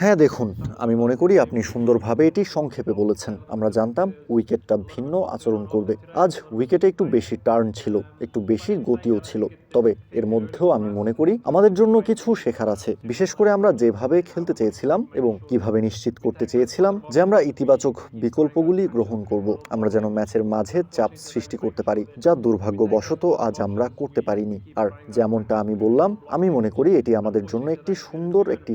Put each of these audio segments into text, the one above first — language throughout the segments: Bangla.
হ্যাঁ দেখুন, আমি মনে করি আপনি সুন্দরভাবে এটি সংক্ষেপে বলেছেন। আমরা জানতাম উইকেটটা ভিন্ন আচরণ করবে। আজ উইকেটে একটু বেশি টার্ন ছিল, একটু বেশি গতিও ছিল। তবে এর মধ্যেও আমি মনে করি আমাদের জন্য কিছু শেখার আছে। বিশেষ করে আমরা যেভাবে খেলতে চেয়েছিলাম এবং কীভাবে নিশ্চিত করতে চেয়েছিলাম যে আমরা ইতিবাচক বিকল্পগুলি গ্রহণ করব। আমরা যেন ম্যাচের মাঝে চাপ সৃষ্টি করতে পারি, যা দুর্ভাগ্যবশত আজ আমরা করতে পারিনি। আর যেমনটা আমি বললাম, আমি মনে করি এটি আমাদের জন্য একটি সুন্দর একটি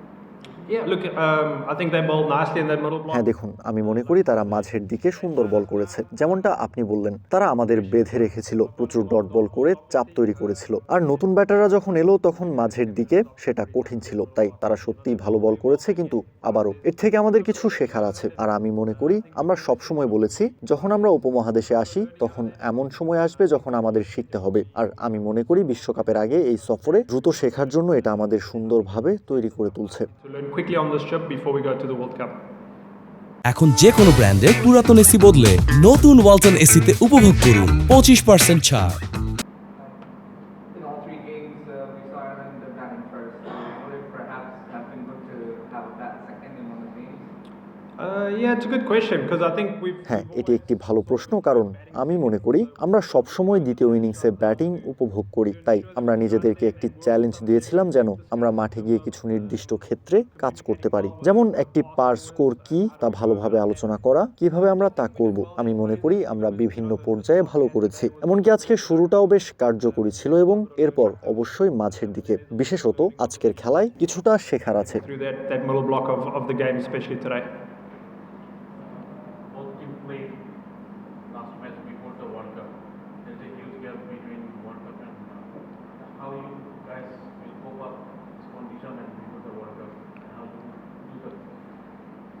হ্যাঁ দেখুন আমি মনে করি তারা মাঝের দিকে সুন্দর বল করেছে। যেমনটা আপনি বললেন তারা আমাদের বেঁধে রেখেছিল প্রচুর ডট বল করে চাপ তৈরি করেছিল। আর নতুন ব্যাটাররা যখন এলো তখন মাঝের দিকে সেটা কঠিন ছিল। তাই তারা সত্যিই ভালো বল করেছে কিন্তু আবারও এর থেকে আমাদের কিছু শেখার আছে। আর আমি মনে করি আমরা সব সময় বলেছি যখন আমরা উপমহাদেশে আসি তখন এমন সময় আসবে যখন আমাদের শিখতে হবে। আর আমি মনে করি বিশ্বকাপের আগে এই সফরে দ্রুত শেখার জন্য এটা আমাদের সুন্দরভাবে তৈরি করে তুলছে। Quickly on this trip before we go to the World Cup. এখন যে কোনো ব্র্যান্ডের পুরাতন এসি বদলে নতুন ওয়ালটন এসিতে উপভোগ করুন পঁচিশ পার্সেন্ট ছাড় হ্যাঁ এটি একটি ভালো প্রশ্ন কারণ আমি মনে করি আমরা সবসময় দ্বিতীয় ইনিংসে ব্যাটিং উপভোগ করি। তাই আমরা নিজেদেরকে একটি চ্যালেঞ্জ দিয়েছিলাম যেন আমরা মাঠে গিয়ে কিছু নির্দিষ্ট ক্ষেত্রে কাজ করতে পারি। যেমন একটি পার স্কোর কি তা ভালোভাবে আলোচনা করা কীভাবে আমরা তা করব। আমি মনে করি আমরা বিভিন্ন পর্যায়ে ভালো করেছি। এমনকি আজকে শুরুটাও বেশ কার্যকরী ছিল এবং এরপর অবশ্যই মাঝের দিকে। বিশেষত আজকের খেলায় কিছুটা শেখার আছে Through that, that middle block of, of the game, especially today. both teams played last match before the World Cup. There's a huge gap between World Cup and uh, how you guys will cope up this condition and before the World Cup and how to do the practice and planning. for Yeah, practice wise, we'll be indoors. Uh,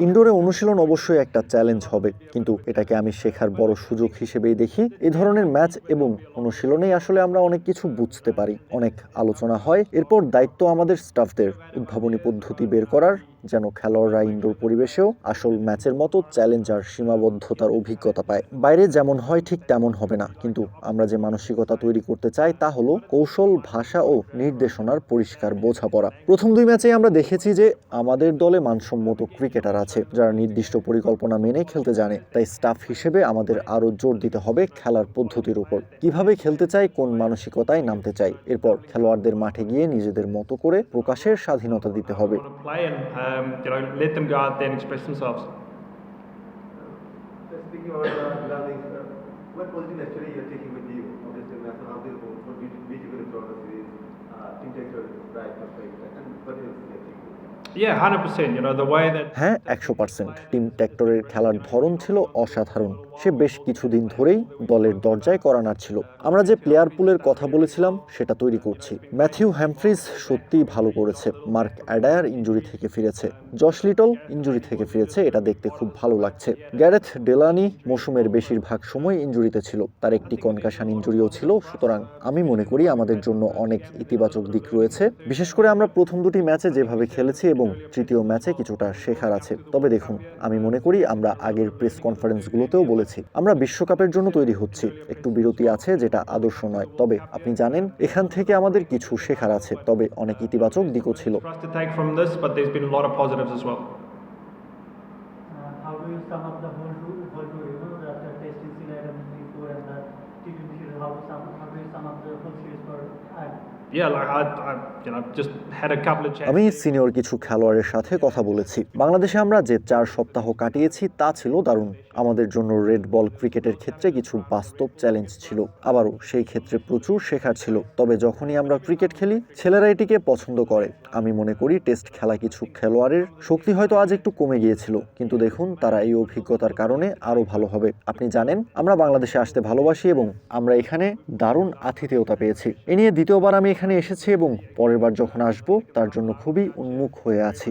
ইনডোরে অনুশীলন অবশ্যই একটা চ্যালেঞ্জ হবে কিন্তু এটাকে আমি শেখার বড় সুযোগ হিসেবেই দেখি। এ ধরনের ম্যাচ এবং অনুশীলনেই আসলে আমরা অনেক কিছু বুঝতে পারি অনেক আলোচনা হয়। এরপর দায়িত্ব আমাদের স্টাফদের উদ্ভাবনী পদ্ধতি বের করার যেন খেলোয়াড়রা ইনডোর পরিবেশেও আসল ম্যাচের মতো চ্যালেঞ্জ আর সীমাবদ্ধতার অভিজ্ঞতা পায়। বাইরে যেমন হয় ঠিক তেমন হবে না, কিন্তু আমরা যে মানসিকতা তৈরি করতে চাই তা হলো কৌশল, ভাষা ও নির্দেশনার পরিষ্কার বোঝাপড়া। প্রথম দুই ম্যাচে আমরা দেখেছি যে আমাদের দলে মানসম্মত ক্রিকেটার আছে, যারা নির্দিষ্ট পরিকল্পনা মেনে খেলতে জানে। তাই স্টাফ হিসেবে আমাদের আরও জোর দিতে হবে খেলার পদ্ধতির উপর। কীভাবে খেলতে চাই, কোন মানসিকতায় নামতে চাই, এরপর খেলোয়াড়দের মাঠে গিয়ে নিজেদের মতো করে প্রকাশের স্বাধীনতা দিতে হবে। Um, you know let them go out there and express themselves. Uh, speaking about uh, learning, uh, what positive actually you're taking with you beautiful uh, right perspective, and what হ্যাঁ একশো পার্সেন্ট টিম ট্র্যাক্টরের খেলার ধরন ছিল অসাধারণ সে বেশ কিছুদিন ধরেই দলের দরজায় করানার ছিল আমরা যে প্লেয়ার পুলের কথা বলেছিলাম, সেটা তৈরি করছি। ম্যাথিউ হ্যামফ্রিজ সত্যিই ভালো করেছে। মার্ক অ্যাডায়ার ইঞ্জুরি থেকে ফিরেছে। জশ লিটল ইঞ্জুরি থেকে ফিরেছে, এটা দেখতে খুব ভালো লাগছে। গ্যারেথ ডেলানি মৌসুমের বেশিরভাগ সময় ইঞ্জুরিতে ছিল। তার একটি কনকাশন ইঞ্জুরিও ছিল। সুতরাং আমি মনে করি আমাদের জন্য অনেক ইতিবাচক দিক রয়েছে। বিশেষ করে আমরা প্রথম দুটি ম্যাচে যেভাবে খেলেছি এবং তৃতীয় ম্যাচে কিছুটা শেখার আছে। তবে দেখুন, আমি মনে করি আমরা আগের প্রেস কনফারেন্সগুলোতেও বলেছি। আমরা বিশ্বকাপের জন্য তৈরি হচ্ছি একটু বিরতি আছে যেটা আদর্শ নয় তবে আপনি জানেন এখান থেকে আমাদের কিছু শেখার আছে তবে অনেক ইতিবাচক দিকও ছিল. Uh, how do you sum up the whole tour, whole tour, you know, the, the test in Sri Lanka before and the T20 how, how do you sum up the whole series for Ireland? আমি সিনিয়র কিছু খেলোয়াড়ের সাথে কথা বলেছি। বাংলাদেশে আমরা যে চার সপ্তাহ কাটিয়েছি, তা ছিল দারুণ। আমাদের জন্য রেড বল ক্রিকেটের ক্ষেত্রে কিছু বাস্তব চ্যালেঞ্জ ছিল। আবারও সেই ক্ষেত্রে প্রচুর শেখার ছিল। তবে যখনই আমরা ক্রিকেট খেলি, ছেলেরা এটিকে পছন্দ করে। আমি মনে করি টেস্ট খেলা কিছু খেলোয়াড়ের শক্তি হয়তো আজ একটু কমে গিয়েছিল। কিন্তু দেখুন, তারা এই অভিজ্ঞতার কারণে আরও ভালো হবে। আপনি জানেন, আমরা বাংলাদেশে আসতে ভালোবাসি এবং আমরা এখানে দারুণ আতিথেয়তা পেয়েছি। এ নিয়ে দ্বিতীয়বার আমি এখানে এসেছে এবং পরের বার যখন আসব তার জন্য খুবই উন্মুখ হয়ে আছি।